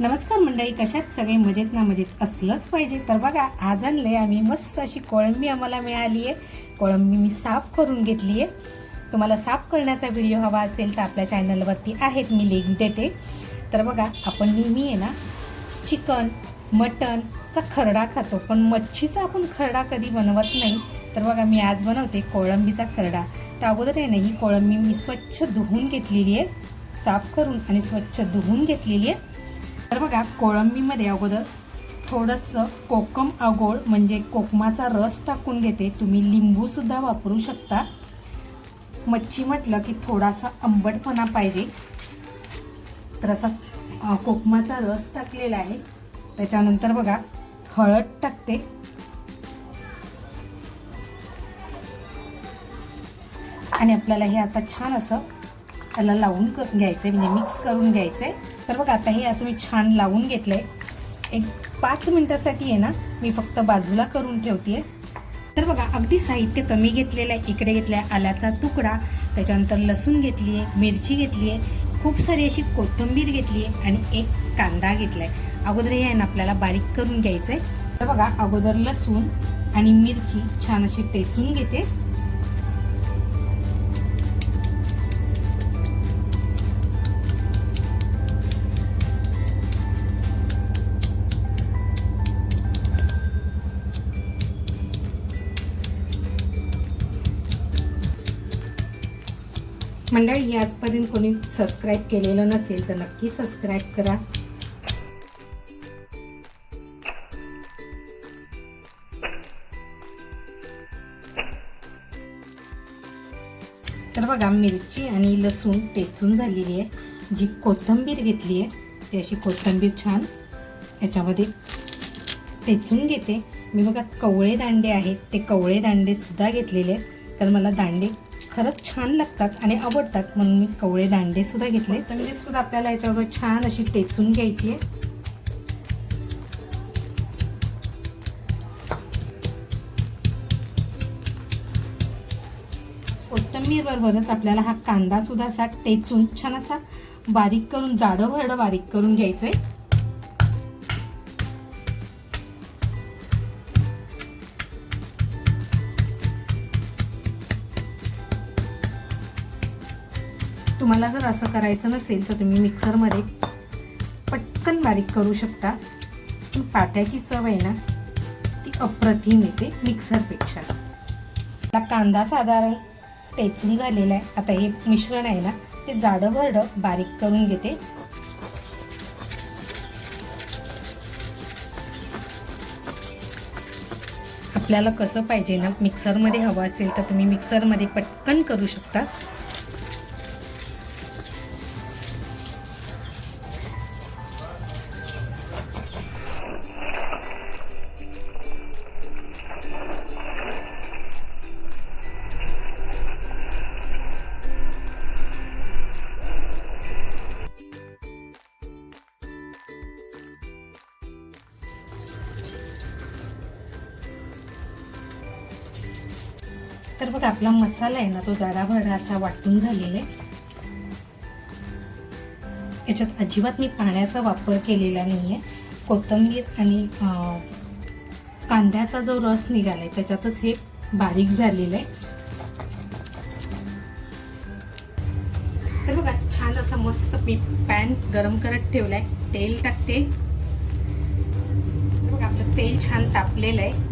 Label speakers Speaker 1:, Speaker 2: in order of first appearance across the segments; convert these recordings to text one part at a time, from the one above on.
Speaker 1: नमस्कार मंडळी कशात सगळे मजेत ना मजेत? असलंच पाहिजे. तर बघा आज आणले आम्ही मस्त अशी कोळंबी आम्हाला मिळाली आहे कोळंबी मी साफ करून घेतली आहे तुम्हाला साफ करण्याचा व्हिडिओ हवा असेल तर आपल्या चॅनलवरती आहेत मी लिंक देते. तर बघा आपण नेहमी आहे ना चिकन मटनचा खरडा खातो पण मच्छीचा आपण खरडा कधी बनवत नाही. तर बघा मी आज बनवते कोळंबीचा खरडा. तर अगोदर आहे ना ही कोळंबी मी स्वच्छ धुवून घेतलेली आहे साफ करून आणि स्वच्छ धुवून घेतलेली आहे तर बघा कोळंबीमध्ये अगोदर थोडंसं कोकम अगोळ म्हणजे कोकमाचा रस टाकून घेते. तुम्ही लिंबूसुद्धा वापरू शकता. मच्छी म्हटलं की थोडासा आंबटपणा पाहिजे. तर असा कोकमाचा रस टाकलेला आहे. त्याच्यानंतर बघा हळद टाकते. आणि आपल्याला हे आता छान असं त्याला लावून क- घ्यायचं आहे म्हणजे मिक्स करून घ्यायचं आहे तर बघा आता हे असं मी छान लावून घेतलं आहे एक पाच मिनटासाठी आहे ना मी फक्त बाजूला करून ठेवते तर बघा अगदी साहित्य कमी घेतलेलं आहे इकडे घेतलं आहे आल्याचा तुकडा त्याच्यानंतर लसूण घेतली आहे मिरची घेतली आहे खूप सारी अशी कोथिंबीर घेतली आहे आणि एक कांदा घेतला आहे अगोदर हे आहे ना आपल्याला बारीक करून घ्यायचं आहे तर बघा अगोदर लसूण आणि मिरची छान अशी टेचून घेते. मंडळी आजपर्यंत कोणी सबस्क्राईब केलेलं नसेल तर नक्की सबस्क्राईब करा. तर बघा मिरची आणि लसूण टेचून झालेली आहे. जी कोथिंबीर घेतली आहे ती अशी कोथिंबीर छान याच्यामध्ये टेचून घेते. मी बघा कवळे दांडे आहेत. ते कवळे दांडे सुद्धा घेतलेले आहेत. तर मला दांडे खरंच छान लागतात आणि आवडतात. म्हणून मी कवळे दांडे सुद्धा घेतले. तर म्हणजे सुद्धा आपल्याला याच्यावर छान अशी टेचून घ्यायची आहे. कोथंबीर बरोबरच आपल्याला हा कांदा सुद्धा असा टेचून छान असा बारीक करून जाडं भरडं बारीक करून घ्यायचं आहे तुम्हाला जर असं करायचं नसेल तर तुम्ही मिक्सरमध्ये पटकन बारीक करू शकता. पण पाट्याची चव आहे ना ती अप्रतिम येते मिक्सरपेक्षा. आता कांदा साधारण टेचून झालेला आहे. आता हे मिश्रण आहे ना ते जाडं भरडं बारीक करून घेते. आपल्याला कसं पाहिजे ना मिक्सरमध्ये हवं असेल तर तुम्ही मिक्सरमध्ये पटकन करू शकता. तर बघा आपला मसाला आहे ना तो जाडाभरडा असा वाटून झालेला आहे. याच्यात अजिबात मी पाण्याचा वापर केलेला नाही आहे कोथिंबीर आणि कांद्याचा जो रस निघाला आहे त्याच्यातच हे बारीक झालेलं आहे. तर बघा छान असं मस्त मी पॅन गरम करत ठेवलाय. तेल टाकते. बघा आपलं तेल छान तापलेलं आहे.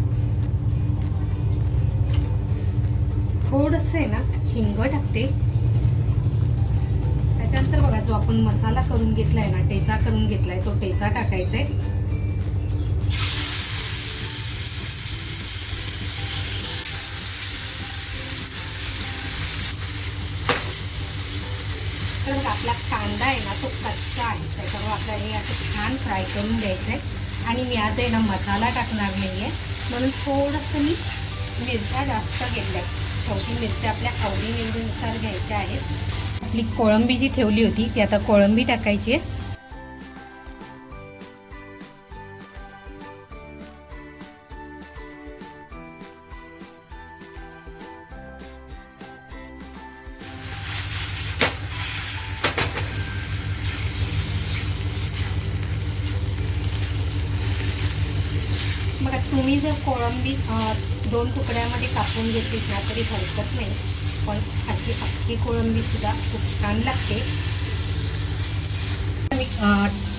Speaker 1: थोडस आहे ना हिंग टाकते. त्याच्यानंतर बघा जो आपण मसाला करून घेतलाय ना टेचा करून घेतलाय तो टेचा टाकायचा आहे तर बघा आपला कांदा आहे ना तो कच्चा आहे. त्याच्यामुळे आपल्याला हे असं छान फ्राय करून घ्यायचं आहे आणि मी आज आहे ना मसाला टाकणार नाही आहे म्हणून थोडंसं मी मिरच्या जास्त घेतल्या शेवटी मिरच्या आपल्या आवडीनिवडीनुसार घ्यायच्या आहेत. आपली कोळंबी जी ठेवली होती ती आता कोळंबी टाकायची आहे. तुम्ही जर कोळंबी दोन तुकड्यामध्ये कापून घेतलीत ना तरी हरकत नाही. पण अशी अख्खी कोळंबी सुद्धा खूप छान लागते. मी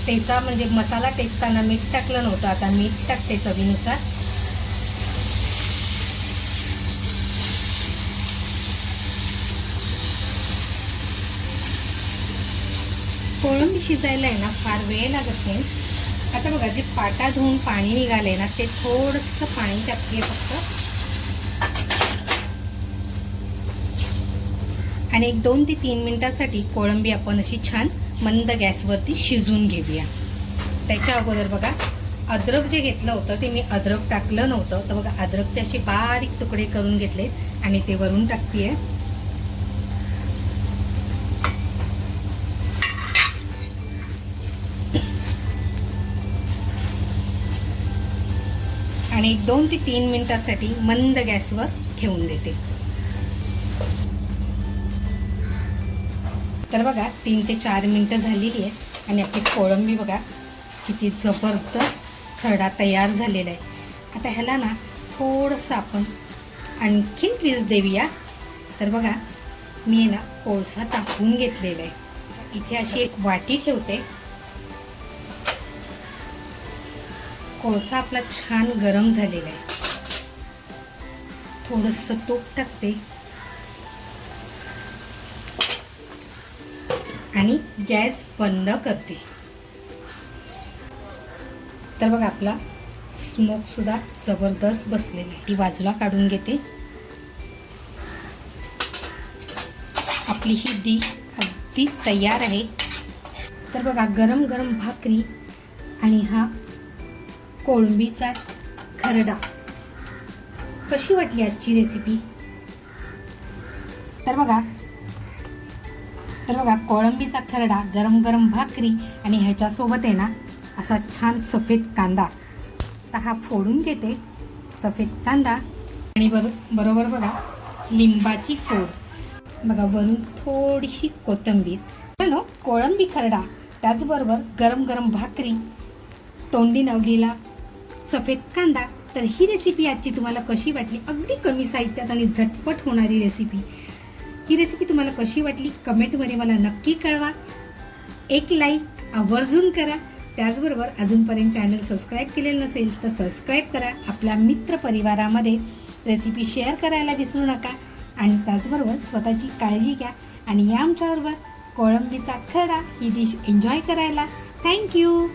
Speaker 1: त्याचा म्हणजे मसाला टेचताना मीठ टाकलं नव्हतं आता मीठ टाकते चवीनुसार. कोळंबी शिजायला आहे ना फार वेळ लागत नाही. आता बघा जे पाटा धुवून पाणी निघाले ना ते थोडंसं पाणी टाकते फक्त. आणि एक दोन ते तीन मिनिटासाठी कोळंबी आपण अशी छान मंद गॅसवरती शिजवून घेऊया. त्याच्या अगोदर बघा अद्रक जे घेतलं होतं ते मी अद्रक टाकलं नव्हतं. तर बघा अद्रकचे असे बारीक तुकडे करून घेतले आणि ते वरून टाकते आणि एक दोन ते तीन मिनिटासाठी मंद गॅसवर ठेवून देते. तर बघा तीन ते चार मिनटं झालेली आहे आणि आपली कोळंबी बघा किती जबरदस्त खरडा तयार झालेला आहे. आता ह्याला ना थोडंसं आपण आणखीन वीज देऊया. तर बघा मी आहे ना कोळसा टाकून घेतलेला आहे. इथे अशी एक वाटी ठेवते. कोळसा आपला छान गरम झालेला आहे. थोडंसं तूप टाकते. आणि गॅस बंद करते. तर बघा आपला स्मोकसुद्धा जबरदस्त बसलेला आहे. ती बाजूला काढून घेते. आपली ही डिश अगदी तयार आहे. तर बघा गरम गरम भाकरी आणि हा कोळंबीचा खरडा. कशी वाटली आजची रेसिपी तर बघा तर बघा कोळंबीचा खरडा गरम गरम भाकरी आणि ह्याच्यासोबत आहे ना असा छान सफेद कांदा. तर हा फोडून घेते सफेद कांदा. आणि बरो बरोबर बघा लिंबाची फोड. बघा वरून थोडीशी कोथिंबीर. चलो कोळंबी खरडा. त्याचबरोबर गरम गरम भाकरी तोंडी नवलीला सफेद कांदा. तर ही रेसिपी आजची तुम्हाला कशी वाटली? अगदी कमी साहित्यात आणि झटपट होणारी रेसिपी ही रेसिपी तुम्हाला कशी वाटली कमेंटमध्ये मला नक्की कळवा. एक लाईक आवर्जून करा. त्याचबरोबर अजूनपर्यंत चॅनल सबस्क्राईब केलेलं नसेल तर सबस्क्राईब करा. आपल्या मित्र परिवारामध्ये रेसिपी शेअर करायला विसरू नका. आणि त्याचबरोबर स्वतःची काळजी घ्या. आणि या आमच्याबरोबर कोळंबीचा खडा ही डिश एन्जॉय करायला. Thank you